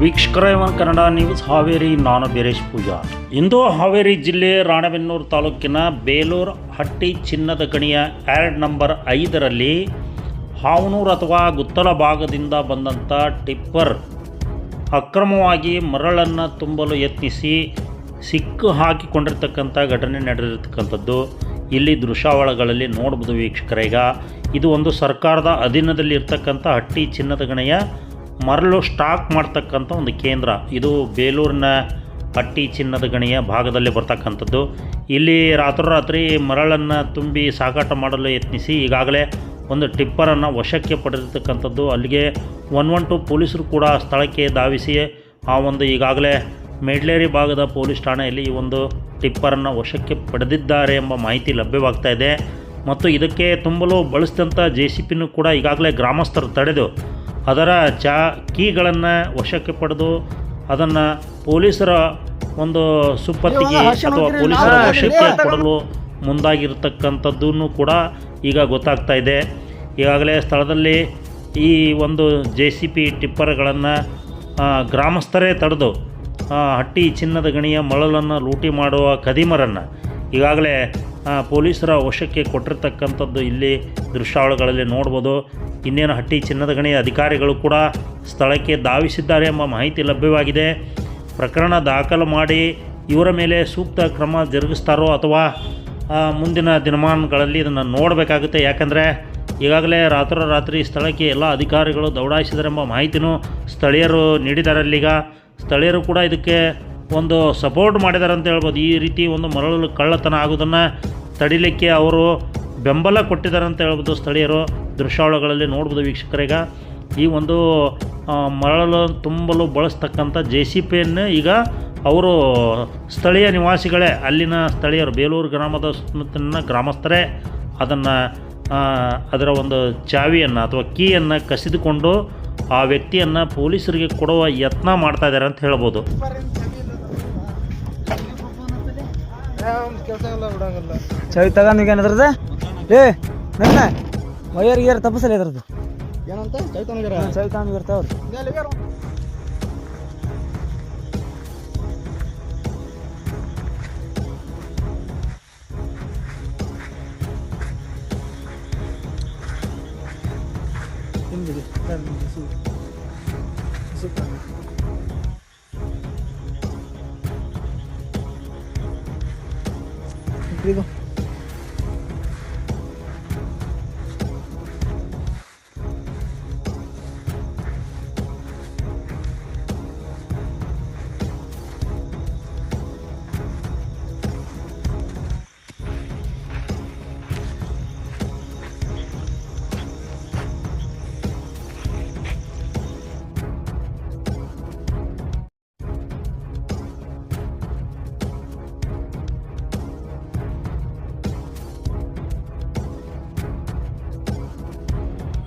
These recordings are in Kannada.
ವೀಕ್ಷಕರೇ, ಕನ್ನಡ ನ್ಯೂಸ್ ಹಾವೇರಿ, ನಾನು ಬೀರೇಶ್ ಪೂಜಾ. ಇಂದು ಹಾವೇರಿ ಜಿಲ್ಲೆ ರಾಣೆಬೆನ್ನೂರು ತಾಲೂಕಿನ ಬೇಲೂರು ಹಟ್ಟಿ ಚಿನ್ನದ ಗಣಿಯ ಆ್ಯಡ್ ನಂಬರ್ ಐದರಲ್ಲಿ ಹಾವನೂರು ಅಥವಾ ಗುತ್ತಲ ಭಾಗದಿಂದ ಬಂದಂಥ ಟಿಪ್ಪರ್ ಅಕ್ರಮವಾಗಿ ಮರಳನ್ನು ತುಂಬಲು ಯತ್ನಿಸಿ ಸಿಕ್ಕು ಹಾಕಿಕೊಂಡಿರ್ತಕ್ಕಂಥ ಘಟನೆ ನಡೆದಿರತಕ್ಕಂಥದ್ದು. ಇಲ್ಲಿ ದೃಶ್ಯಾವಳಗಳಲ್ಲಿ ನೋಡ್ಬೋದು ವೀಕ್ಷಕರೀಗ ಇದು ಒಂದು ಸರ್ಕಾರದ ಅಧೀನದಲ್ಲಿ ಇರ್ತಕ್ಕಂಥ ಹಟ್ಟಿ ಚಿನ್ನದ ಗಣಿಯ ಮರಳು ಸ್ಟಾಕ್ ಮಾಡ್ತಕ್ಕಂಥ ಒಂದು ಕೇಂದ್ರ. ಇದು ಬೇಲೂರಿನ ಪಟ್ಟಿ ಚಿನ್ನದ ಗಣಿಯ ಭಾಗದಲ್ಲಿ ಬರ್ತಕ್ಕಂಥದ್ದು. ಇಲ್ಲಿ ರಾತ್ರೋರಾತ್ರಿ ಮರಳನ್ನು ತುಂಬಿ ಸಾಗಾಟ ಮಾಡಲು ಯತ್ನಿಸಿ ಈಗಾಗಲೇ ಒಂದು ಟಿಪ್ಪರನ್ನು ವಶಕ್ಕೆ ಪಡೆದಿರ್ತಕ್ಕಂಥದ್ದು. ಅಲ್ಲಿಗೆ ಒನ್ ಒನ್ ಟು ಪೊಲೀಸರು ಕೂಡ ಸ್ಥಳಕ್ಕೆ ಧಾವಿಸಿ ಆ ಒಂದು ಈಗಾಗಲೇ ಮೆಡ್ಲೇರಿ ಭಾಗದ ಪೊಲೀಸ್ ಠಾಣೆಯಲ್ಲಿ ಈ ಒಂದು ಟಿಪ್ಪರನ್ನು ವಶಕ್ಕೆ ಪಡೆದಿದ್ದಾರೆ ಎಂಬ ಮಾಹಿತಿ ಲಭ್ಯವಾಗ್ತಾ ಇದೆ. ಮತ್ತು ಇದಕ್ಕೆ ತುಂಬಲು ಬಳಸಿದಂಥ ಜೆ ಸಿ ಪಿನೂ ಕೂಡ ಈಗಾಗಲೇ ಗ್ರಾಮಸ್ಥರು ತಡೆದು ಅದರ ಚಾ ಕೀಗಳನ್ನು ವಶಕ್ಕೆ ಪಡೆದು ಅದನ್ನು ಪೊಲೀಸರ ಒಂದು ಸುಪ್ಪತ್ತಿಗೆ ಅಥವಾ ಪೊಲೀಸರ ವಶಕ್ಕೆ ಕೊಡಲು ಮುಂದಾಗಿರ್ತಕ್ಕಂಥದ್ದನ್ನು ಕೂಡ ಈಗ ಗೊತ್ತಾಗ್ತಾ ಇದೆ. ಈಗಾಗಲೇ ಸ್ಥಳದಲ್ಲಿ ಈ ಒಂದು ಜೆ ಸಿ ಪಿ ಟಿಪ್ಪರ್ಗಳನ್ನು ಗ್ರಾಮಸ್ಥರೇ ತಡೆದು ಹಟ್ಟಿ ಚಿನ್ನದ ಗಣಿಯ ಮಳಲನ್ನು ಲೂಟಿ ಮಾಡುವ ಕದಿಮರನ್ನು ಈಗಾಗಲೇ ಪೊಲೀಸರ ವಶಕ್ಕೆ ಕೊಟ್ಟಿರ್ತಕ್ಕಂಥದ್ದು ಇಲ್ಲಿ ದೃಶ್ಯಾವಳಿಗಳಲ್ಲಿ ನೋಡ್ಬೋದು. ಇನ್ನೇನು ಹಟ್ಟಿ ಚಿನ್ನದ ಗಣಿಯ ಅಧಿಕಾರಿಗಳು ಕೂಡ ಸ್ಥಳಕ್ಕೆ ಧಾವಿಸಿದ್ದಾರೆ ಎಂಬ ಮಾಹಿತಿ ಲಭ್ಯವಾಗಿದೆ. ಪ್ರಕರಣ ದಾಖಲು ಮಾಡಿ ಇವರ ಮೇಲೆ ಸೂಕ್ತ ಕ್ರಮ ಜರುಗಿಸ್ತಾರೋ ಅಥವಾ ಮುಂದಿನ ದಿನಮಾನಗಳಲ್ಲಿ ಇದನ್ನು ನೋಡಬೇಕಾಗುತ್ತೆ. ಯಾಕಂದರೆ ಈಗಾಗಲೇ ರಾತ್ರೋರಾತ್ರಿ ಸ್ಥಳಕ್ಕೆ ಎಲ್ಲ ಅಧಿಕಾರಿಗಳು ದೌಡಾಯಿಸಿದರೆಂಬ ಮಾಹಿತಿನೂ ಸ್ಥಳೀಯರು ನೀಡಿದ್ದಾರೆ. ಅಲ್ಲಿಗ ಸ್ಥಳೀಯರು ಕೂಡ ಇದಕ್ಕೆ ಒಂದು ಸಪೋರ್ಟ್ ಮಾಡಿದ್ದಾರೆ ಅಂತ ಹೇಳ್ಬೋದು. ಈ ರೀತಿ ಒಂದು ಮರಳು ಕಳ್ಳತನ ಆಗೋದನ್ನು ತಡಿಲಿಕ್ಕೆ ಅವರು ಬೆಂಬಲ ಕೊಟ್ಟಿದ್ದಾರೆ ಅಂತ ಹೇಳ್ಬೋದು ಸ್ಥಳೀಯರು. ದೃಶ್ಯಾವಳಿಗಳಲ್ಲಿ ನೋಡ್ಬೋದು ವೀಕ್ಷಕರೀಗ. ಈ ಒಂದು ಮರಳು ತುಂಬಲು ಬಳಸ್ತಕ್ಕಂಥ ಜೆ ಸಿ ಪಿಯನ್ನು ಈಗ ಅವರು ಸ್ಥಳೀಯ ನಿವಾಸಿಗಳೇ. ಅಲ್ಲಿನ ಸ್ಥಳೀಯರು, ಬೇಲೂರು ಗ್ರಾಮದ ಸುತ್ತಮುತ್ತಲಿನ ಗ್ರಾಮಸ್ಥರೇ ಅದನ್ನು ಅದರ ಒಂದು ಚಾವಿಯನ್ನು ಅಥವಾ ಕೀಯನ್ನು ಕಸಿದುಕೊಂಡು ಆ ವ್ಯಕ್ತಿಯನ್ನು ಪೊಲೀಸರಿಗೆ ಕೊಡುವ ಯತ್ನ ಮಾಡ್ತಾ ಇದ್ದಾರೆ ಅಂತ ಹೇಳ್ಬೋದು. ಏನದ್ರದ ಏ ವಯರ್ ಗಿಯರ್ ತಪ್ಪಿಸಲ್ಲ ಇದ್ರದ್ದು. ಏನಂತ? ಚೈತನ್ಯಗರ ತಗೊಂಡು ಇರ್ತಾವ್ರಿ ಹಿಂದಿಗೆ ಇದು.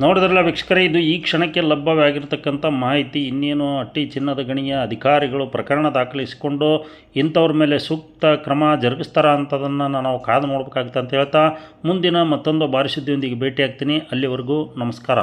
ನೋಡಿದ್ರಲ್ಲ ವೀಕ್ಷಕರೇ, ಇದು ಈ ಕ್ಷಣಕ್ಕೆ ಲಭ್ಯವಾಗಿರ್ತಕ್ಕಂಥ ಮಾಹಿತಿ. ಇನ್ನೇನು ಅಟ್ಟಿ ಚಿನ್ನದ ಗಣಿಯ ಅಧಿಕಾರಿಗಳು ಪ್ರಕರಣ ದಾಖಲಿಸಿಕೊಂಡು ಇಂಥವ್ರ ಮೇಲೆ ಸೂಕ್ತ ಕ್ರಮ ಜರುಗಿಸ್ತಾರ ಅಂತದನ್ನು ನಾವು ಕಾದು ನೋಡಬೇಕಾಗುತ್ತೆ ಅಂತ ಹೇಳ್ತಾ, ಮುಂದಿನ ಮತ್ತೊಂದು ಬಾರಿಸುದ್ದಿಯೊಂದಿಗೆ ಭೇಟಿ ಆಗ್ತೀನಿ ಅಲ್ಲಿವರೆಗೂ ನಮಸ್ಕಾರ.